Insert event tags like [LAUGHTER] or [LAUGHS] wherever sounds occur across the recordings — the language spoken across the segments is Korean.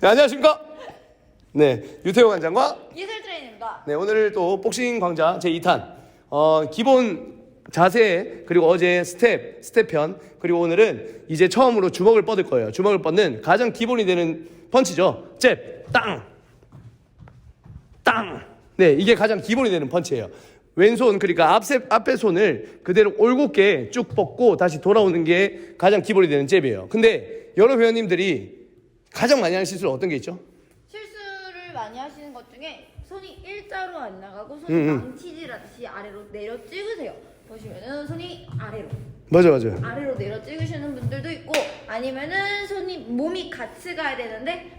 네, 안녕하십니까? 네, 유태호 관장과 예술 트레이너입니다. 네, 오늘 또 복싱 광자 제 2탄 어, 기본 자세 그리고 어제 스텝 스텝 편 그리고 오늘은 이제 처음으로 주먹을 뻗을 거예요. 주먹을 뻗는 가장 기본이 되는 펀치죠. 잽, 땅, 땅. 네, 이게 가장 기본이 되는 펀치예요. 왼손 그러니까 앞세, 앞에 손을 그대로 올곧게 쭉 뻗고 다시 돌아오는 게 가장 기본이 되는 잽이에요. 근데 여러 회원님들이 가장 많이 하는 실수는 어떤 게 있죠? 실수를 많이 하시는 것 중에 손이 일자로 안 나가고 손이 음, 음. 망치질하듯이 아래로 내려 찍으세요. 보시면은 손이 아래로 맞아, 맞아. 아래로 내려 찍으시는 분들도 있고 아니면은 손이 몸이 같이 가야 되는데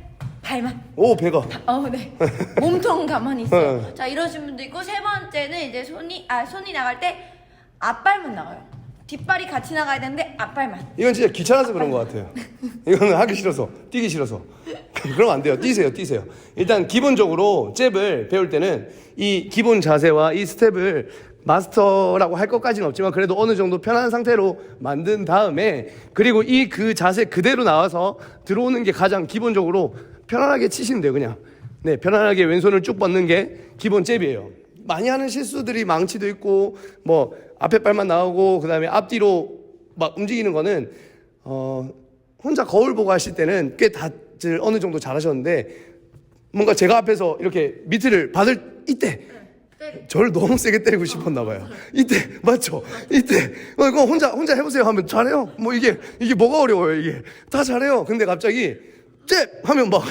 발만 오, 배가. 어, 네. [LAUGHS] 몸통 가만히 있어요. 어. 자, 이러신 분도 있고 세 번째는 이제 손이 아 손이 나갈 때 앞발만 나가요. 뒷발이 같이 나가야 되는데 앞발만. 이건 진짜 귀찮아서 그런 것 같아요. 이거는 하기 싫어서, 뛰기 싫어서. [LAUGHS] 그러면 안 돼요. 뛰세요, 뛰세요. 일단 기본적으로 잽을 배울 때는 이 기본 자세와 이 스텝을 마스터라고 할 것까지는 없지만 그래도 어느 정도 편한 상태로 만든 다음에 그리고 이 그 자세 그대로 나와서 들어오는 게 가장 기본적으로 편안하게 치시면 돼요, 그냥. 네, 편안하게 왼손을 쭉 뻗는 게 기본 잽이에요. 많이 하는 실수들이 망치도 있고 뭐 앞에 발만 나오고 그다음에 앞뒤로 막 움직이는 거는 어 혼자 거울 보고 하실 때는 꽤 다들 어느 정도 잘하셨는데 뭔가 제가 앞에서 이렇게 미트를 받을 이때 네. 저를 너무 세게 때리고 싶었나 봐요. 이때 맞죠? 이때 어, 이거 혼자 혼자 해보세요 하면 잘해요. 뭐 이게 이게 뭐가 어려워요 이게 다 잘해요. 근데 갑자기 잽 하면 막오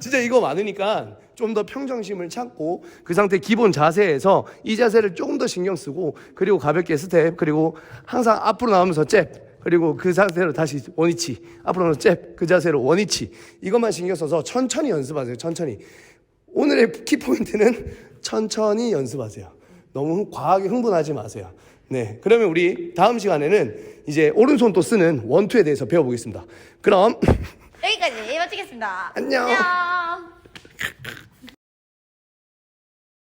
진짜 이거 많으니까 좀 더 평정심을 찾고 그 상태 기본 자세에서 이 자세를 조금 더 신경 쓰고 그리고 가볍게 스텝 그리고 항상 앞으로 나오면서 잽 그리고 그 상태로 다시 원위치 앞으로 나오면서 잽그 자세로 원위치 이것만 신경 써서 천천히 연습하세요 천천히 오늘의 키포인트는 천천히 연습하세요. 너무 과하게 흥분하지 마세요. 네. 그러면 우리 다음 시간에는 이제 오른손 또 쓰는 원투에 대해서 배워보겠습니다. 그럼 [LAUGHS] 여기까지 마치겠습니다. 안녕. 안녕.